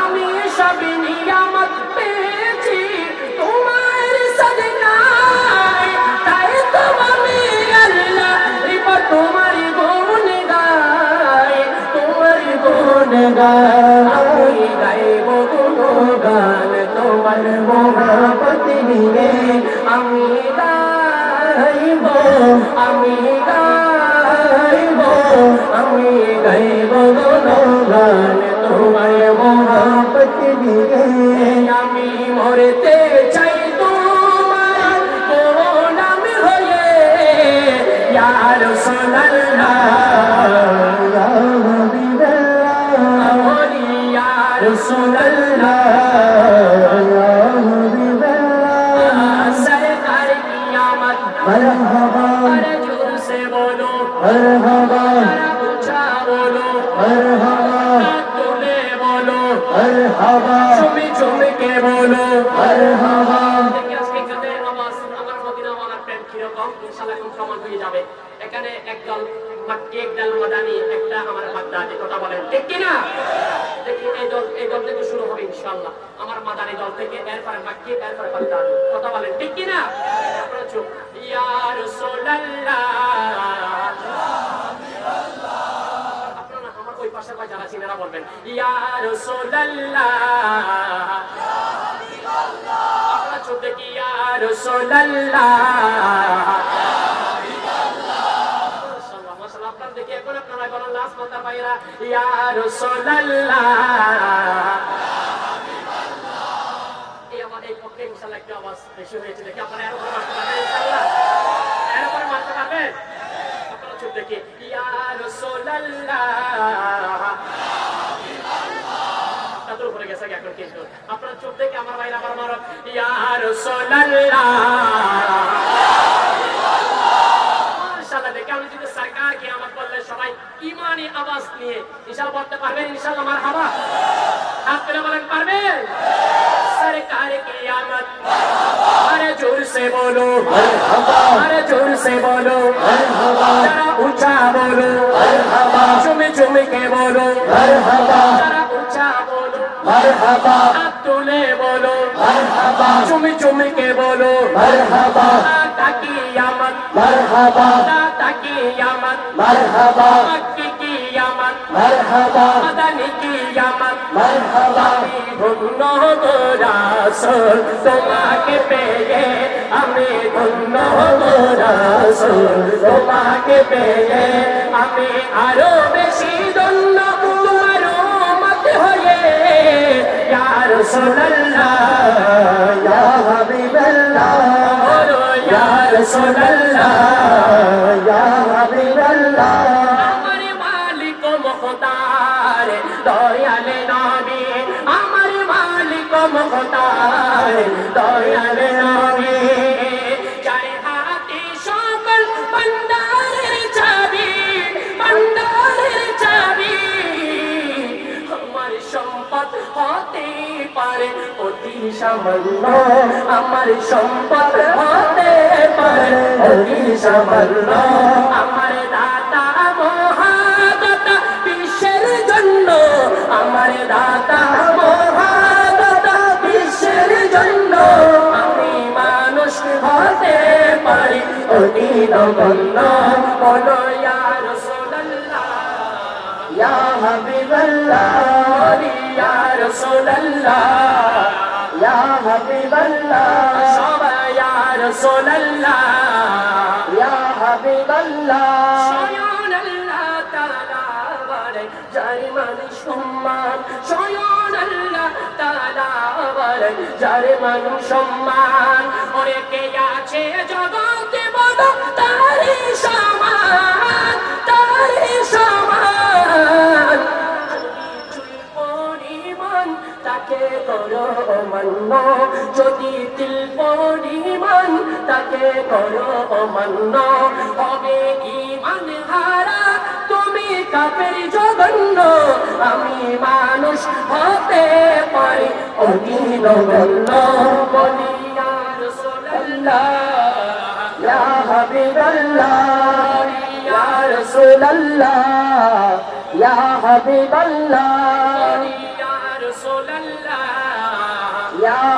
আমি সব নিয়ামত পেয়েছি, তোমার সদনায় তাই তো আমি আল্লাহ তোমার গুণ গায় তোমার গুণ গায় গাইব গুণ গান তোমার মোহাম্মত নিয়ে। আমি গাইব আমি গাইব। গান তোমার মহাপত দিয়ে আমি মরতে চাই তোমার নাম হয়ে ইয়ার সোনাল্লাহ ইয়ার আওয়াজ? আমার মদিনা ওয়ালার প্রেম কীরকম? ইনশাআল্লাহ এখন প্রমাণ হয়ে যাবে। এখানে একদল মাক্কি একদল মাদানি একটা আমার বাগদাদি কথা বলেন ঠিক কি না দেখি এই দল এই দল থেকে শুরু হবে ইনশাআল্লাহ। আমার মাদানি দল থেকে এরপরে মাক্কি এরপরে বাগদাদি কথা বলেন ঠিক কি আপনারা চুপ। ইয়া রাসূলুল্লাহ আপনারা আমার ওই চিনেরা বলবেন, ইয়া রাসূলুল্লাহ। আপনারা আপনারা এখন লাস্ট মাথা পায়রা ইয়া রাসূলুল্লাহ। এই আমার এই পক্ষে ইনশাআল্লাহ একটু আওয়াজ বেশি হয়েছে দেখি আপনারা এর আপনার চোখ দেখে আমার ভাইরা আমার মারক। ইয়া রাসূলুল্লাহ। সরকার কে আমার বললে সবাই ইমানি আবাস নিয়ে হিসাব করতে পারবেন আমার মারহাবা। হাত তুলে বলেন পারবেন সরকার কিয়ামত। আরে জোর সে বলো। আরে জোর সে বলো। চুম চুম বলো? মারহাবা। তাকি মারহাবা। তাকি মারহাবা। মক্কি মারহাবা। মদনী কি মারহাবা। ধন্য তো রাসূল তোমাকে পেয়ে আমি ধন্য তো রাসূল তোমাকে পেয়ে আমি আরও বেশি ধন্য আমার মালিক মখতার দয়ালে নবী। আমার মালিক মখতার দয়ালে নবী। আমার সম্পদ হতে পারে। হরি সামান্য আমার দাতা মহাদাতা, বিশ্বের জন্য। আমার দাতা মহাদাতা জন্য। আমি মানুষ হতে পারি। অতি حبيب الله সবাই ইয়া রাসূলুল্লাহ يا حبيب الله স্বয়ং আল্লাহ তাআলা বলে যার মান সম্মান স্বয়ং আল্লাহ তাআলা বলে যার মান সম্মান ওরে কে আছে জগতে বলো তারই সমান যদি তিল পরিমাণ, তাকে করো অমান্য হবে ইমান হারা। তুমি কাপের জঘন্য, আমি মানুষ হতে পারি অতি নগণ্য বলিয়া রসুল্লাহ ইয়া হাবিবাল্লাহ, ইয়া রসুল্লাহ